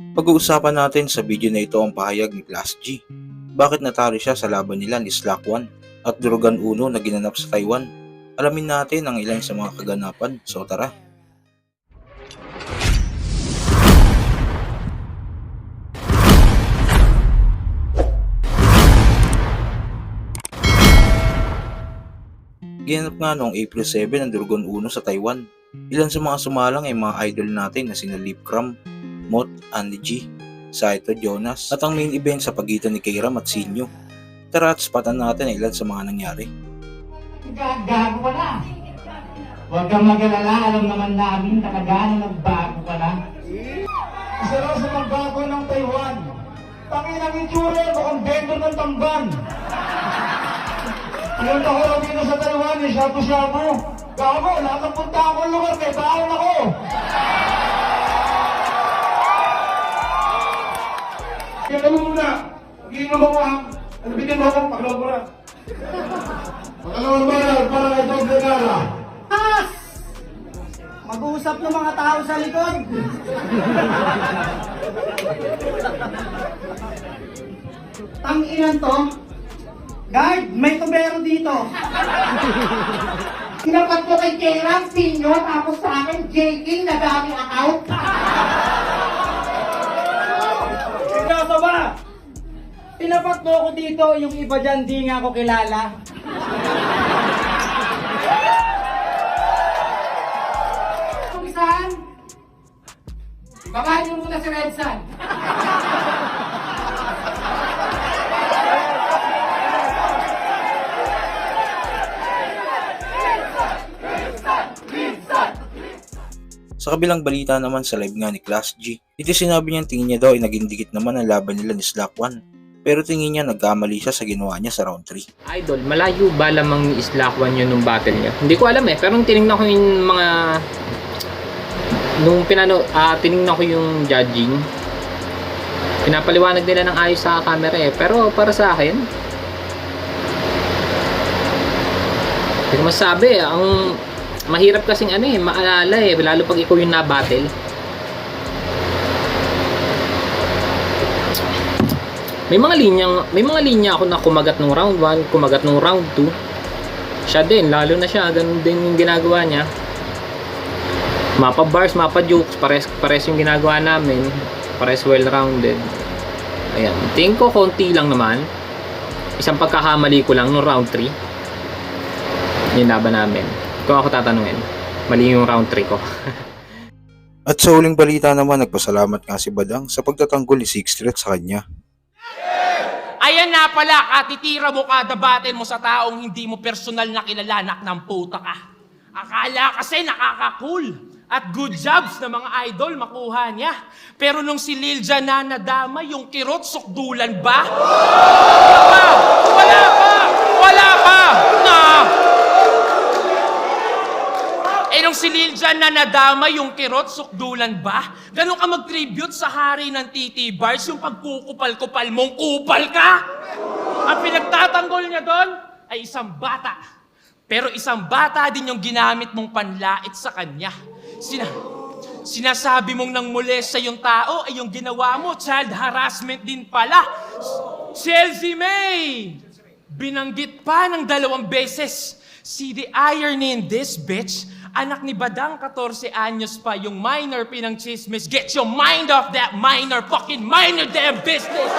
Pag-uusapan natin sa video na ito ang pahayag ni Class G. Bakit natalo siya sa laban nila ni Slack 1 at Durugan Uno na ginanap sa Taiwan? Alamin natin ang ilan sa mga kaganapan, so tara. Ginanap nga noong April 7 ang Durugan Uno sa Taiwan. Ilan sa mga sumalang ay mga idol natin na sina Lip Mot, Andy G, Saito Jonas at ang main event sa pagitan ni Kairam at Sinyo. Tara at spatan natin ilan sa mga nangyari. Gagago ka na. Huwag kang mag-alala, alam naman namin talaga na nagbago ka na. Isa raw sa magbago ng Taiwan. Tangin ang itsura, mukhang vendor ng tamban. Ilang ako dito sa Taiwan, eh, shabu-shabu. Gago, lahat ng punta akong ako ha. Ano bigyan mo ako, paglawag mo na. Pakalawang bayan, para kay Dog Regala. Pas! Mag-uusap ng mga tao sa likod. Tanginan to. Guard, may tubero dito. Tinapat ko kay Kera, senior, tapos sa akin, J. King, na daming account. Tinapat mo ako dito, yung iba dyan di nga ako kilala. Saan? Babahan niyo muna si Red Sun. Sa kabilang balita naman sa live nga ni Class G, ito sinabi niyang tingin niya daw ay naging dikit naman ang laban nila ni Slack 1. Pero tingin niya nagkamali siya sa ginawa niya sa round 3. Idol, malayo ba lamang 1 yun nung battle niya? Hindi ko alam eh, pero nung tinignan ko yung mga... Nung pinano, ah tinignan ko yung judging, pinapaliwanag nila ng ayos sa camera eh. Pero para sa akin, hindi ko masabi. Ang mahirap kasing ano eh, maalala eh, lalo pag ikaw yung na-battle. May mga linyang, may mga linya ako na kumagat nung round 1, kumagat nung round 2. Siya din, lalo na siya, ganun din yung ginagawa niya. Mapa bars, mapa jukes, pares, pares yung ginagawa namin. Pares well-rounded. Ayan, tingin ko konti lang naman. Isang pagkakamali ko lang nung round 3. Yung laban namin. Kung ako tatanungin, mali yung round 3 ko. At sa huling balita naman, nagpasalamat nga si Badang sa pagtatanggol ni Six Street sa kanya. Ayan na pala, katitira mo kada battle mo sa taong hindi mo personal na kilala, anak ng puta ka. Akala kasi nakaka-cool at good jobs na mga idol makuha niya. Pero nung si Lilja na nadama, yung kirot sukdulan ba? Wala pa! Wala pa! Wala pa! Na! Nung si Lilja na nadama yung kirot, sukdulan ba? Ganun ka mag-tribute sa hari ng TT Bars, yung pagkukupal-kupal mong kupal ka? Ang pinagtatanggol niya doon ay isang bata. Pero isang bata din yung ginamit mong panlait sa kanya. Sina sinasabi mong nang molesta yung tao ay yung ginawa mo, child harassment din pala. Chelsea May! Binanggit pa ng dalawang beses. See the irony in this, bitch? Anak ni Badang, 14 anyos pa, yung minor pinang chismis. Get your mind off that minor, fucking minor damn business!